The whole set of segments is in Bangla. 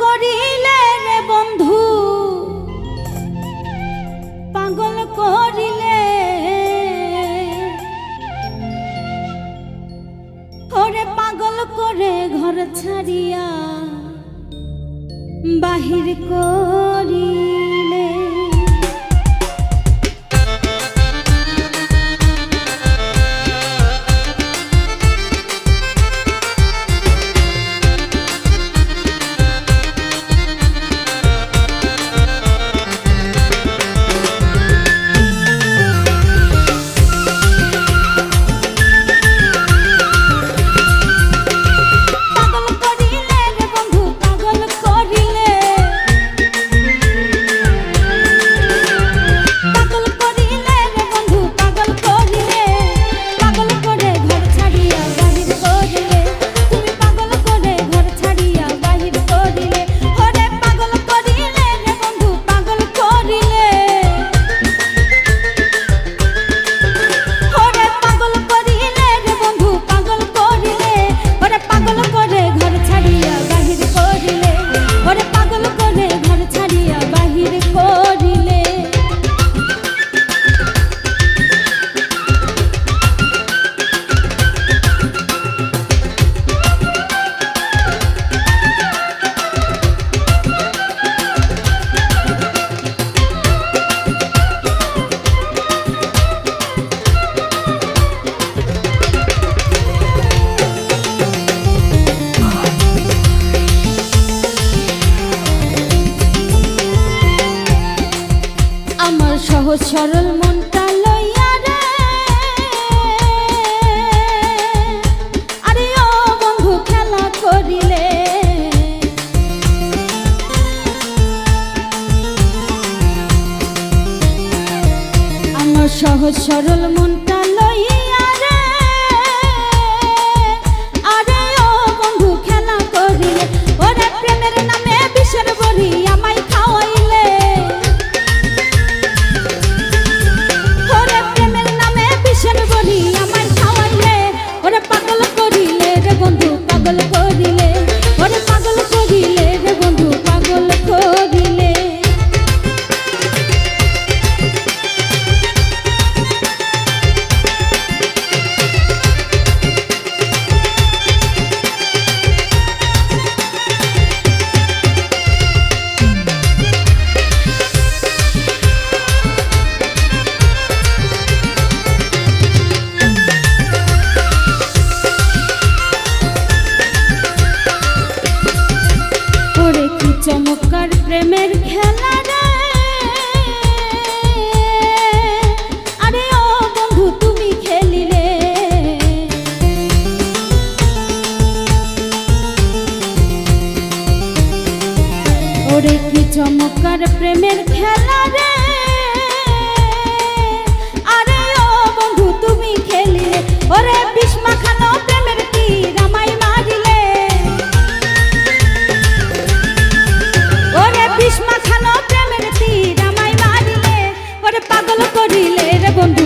করিলে রে বন্ধু? পাগল করিলে ওরে পাগল করে ঘর ছাড়িয়া বাহির করি সরল মনটা লইয়া রে। আরে ও বন্ধু, খেলা করিলে। আমার সহজ সরল মনটা লইয়া রে। আরে ও বন্ধু, খেলা করিলে। ওরা প্রেমের নামে বিষের বলিয়া ভালো করিলে রে বন্ধু?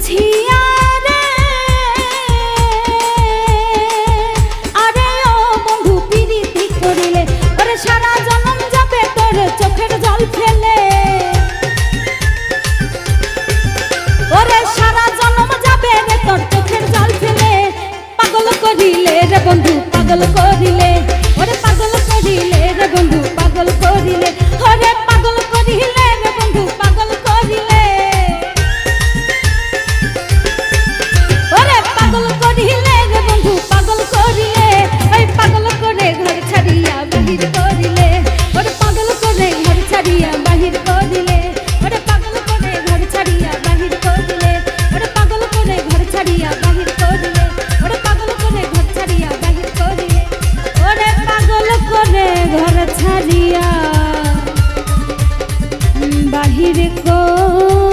বুঝিয়া রে আরে ও বন্ধু পিরিতি করিলে ওরে সারা জনম যাবে তোর চোখের জল ফেলে। ওরে সারা জনম যাবে রে তোর চোখের জল ফেলে। পাগল করিলে রে বন্ধু, পাগল করিলে। ছাড়িয়া বাহিরে করিলে